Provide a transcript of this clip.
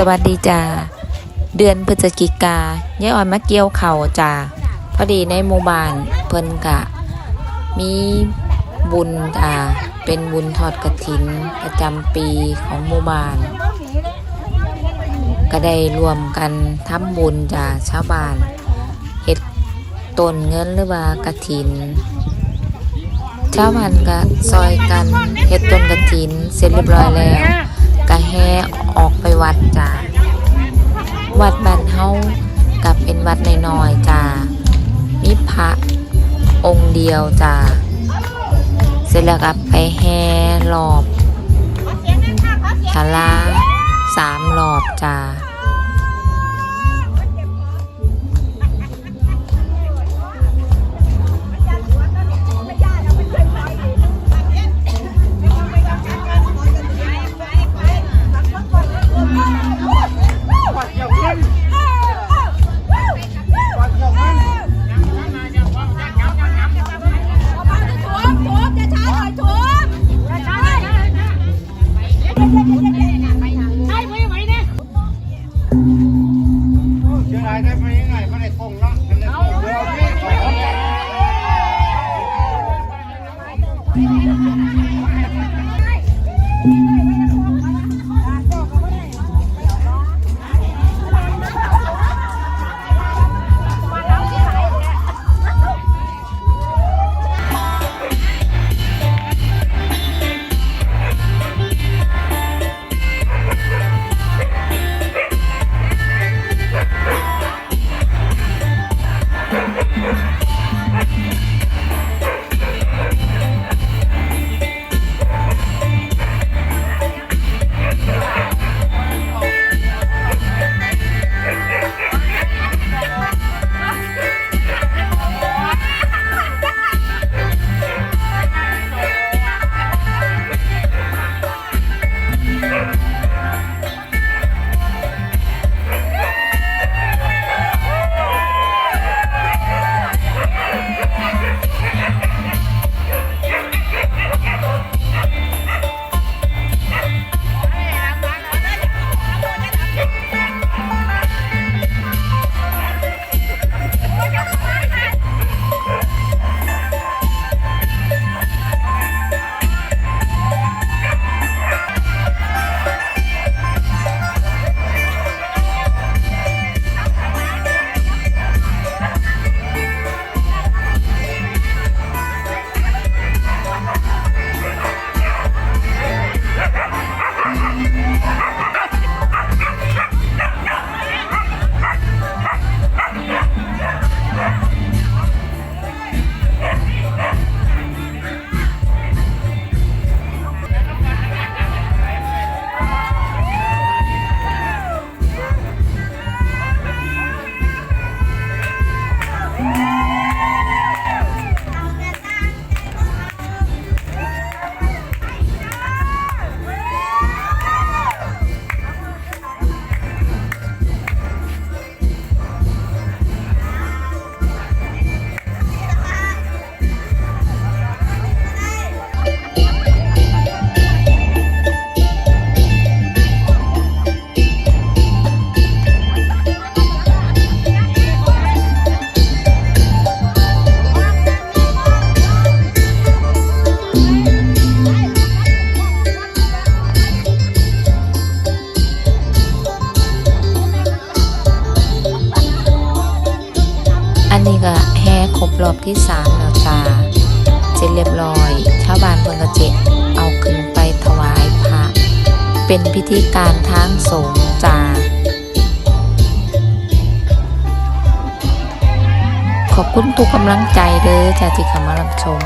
สวัสดีจ้าเดือนพฤศจิกาย่ายอ่อนมาเกี่ยวเข่าจ้าพอดีในหมู่บ้านเพิ่นกะ มีบุญจ้าเป็นบุญทอดกระถินประจำปีของหมู่บ้าน ก็ได้รวมกันทำบุญจ้าชาวบ้านเฮ็ดต้นเงินหรือว่ากระถินชาวบ้านก็ซอยกันเฮ็ดต้นกระถินเสร็จเรียบร้อยแล้ว แห่ออกไปวัดจ้าวัดบ้านเฮากับเป็นวัดน้อยๆจ้ามีพระองค์เดียวจ้าเสร็จแล้วก็ไปแห่รอบศาลาสามรอบจ้า Thank you. นี้ก็แห่ครบรอบที่สามแล้วจ้าเสร็จเรียบร้อย ชาวบ้านเพิ่นก็เจ็ดเอาขึ้นไปถวายพระ เป็นพิธีการทางสงฆ์จ้าขอบคุณทุกกำลังใจเด้อจ้าที่เข้ามารับชม